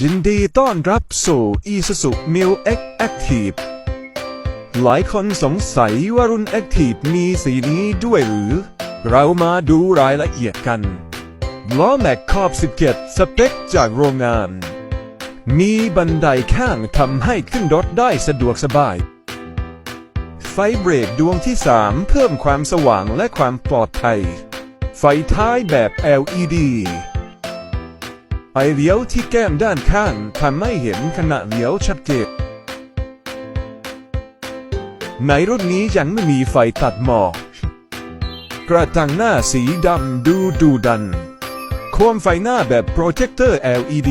ยินดีต้อนรับสู่ Isuzu Mu X Active หลายคนสงสัยว่ารุ่น Active มีสีนี้ด้วยหรือ เรามาดูรายละเอียดกัน ล้อแม็กขอบ17สเปคจากโรงงาน มีบันไดข้างทำให้ขึ้นรถได้สะดวกสบาย ไฟเบรกดวงที่ 3 เพิ่มความสว่างและความปลอดภัย ไฟท้ายแบบ LED ไฟเลี้ยวที่แก้มด้านข้างทำให้เห็นขณะเลี้ยวชัดเจนในรุ่นนี้ยังไม่มีไฟตัดหมอกกระจังหน้าสีดำดูดูดัน โคมไฟหน้าแบบโปรเจคเตอร์ LED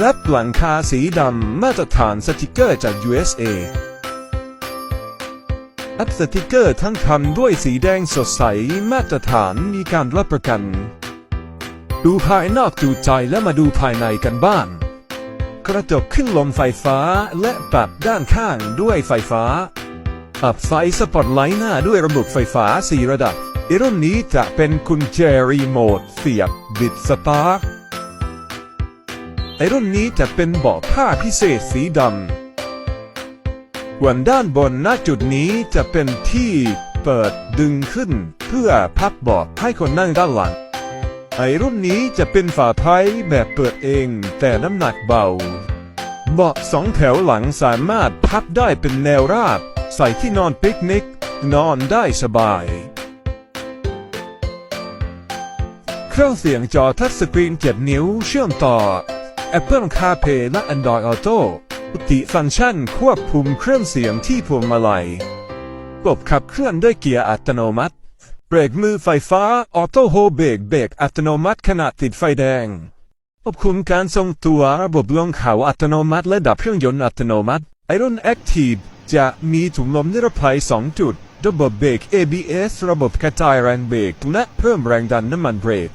รับหลังคาสีดำมาตรฐานสติกเกอร์จาก USA อัพสติกเกอร์ทั้งทำด้วยสีแดงสดใสมาตรฐานมีการรับประกัน ดูภายนอกจูใจและมาดูภายในกันบ้าง กระจกขึ้นลมไฟฟ้าและปรับด้านข้างด้วยไฟฟ้าอับไฟสปอตไลท์หน้าด้วยระบบไฟฟ้า4ระดับอีรุ่นนี้จะเป็นกุญแจรีโมทเสียบบิดสตาร์ไอรุ่นนี้จะเป็นเบาะผ้าพิเศษสีดำส่วนด้านบนหน้าจุดนี้จะเป็นที่เปิดดึงขึ้นเพื่อพับเบาะให้คนนั่งด้านหลัง ไอรุ่นนี้จะเป็นฝาท้ายแบบเปิดเอง แต่น้ำหนักเบา เบาะสองแถวหลังสามารถพับได้เป็นแนวราบ ใส่ที่นอนปิกนิก นอนได้สบาย เครื่องเสียงจอทัชสกรีน 7 นิ้วเชื่อมต่อ Apple CarPlay และ Android Auto ปฏิฟังก์ชันควบคุมเครื่องเสียงที่พวงมาลัย ระบบขับเคลื่อนด้วยเกียร์อัตโนมัติ เบรกมือไฟฟ้าออโต้โฮเบรกเบรกอัตโนมัติขณะติดไฟแดงควบคุมการทรงตัวระบบลงเขาอัตโนมัติและดับเครื่องยนต์อัตโนมัติไอรอนแอคทีฟจะมีถุงลมนิรภัย 2 จุด ระบบเบรก ABS ระบบกระจายแรงเบรกและเพิ่มแรงดันน้ำมันเบรก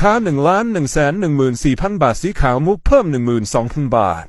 ค่า1ล้าน1แสน1 4 0 0 0 บาทสีขาวมุกเพิ่ม 12,000 บาท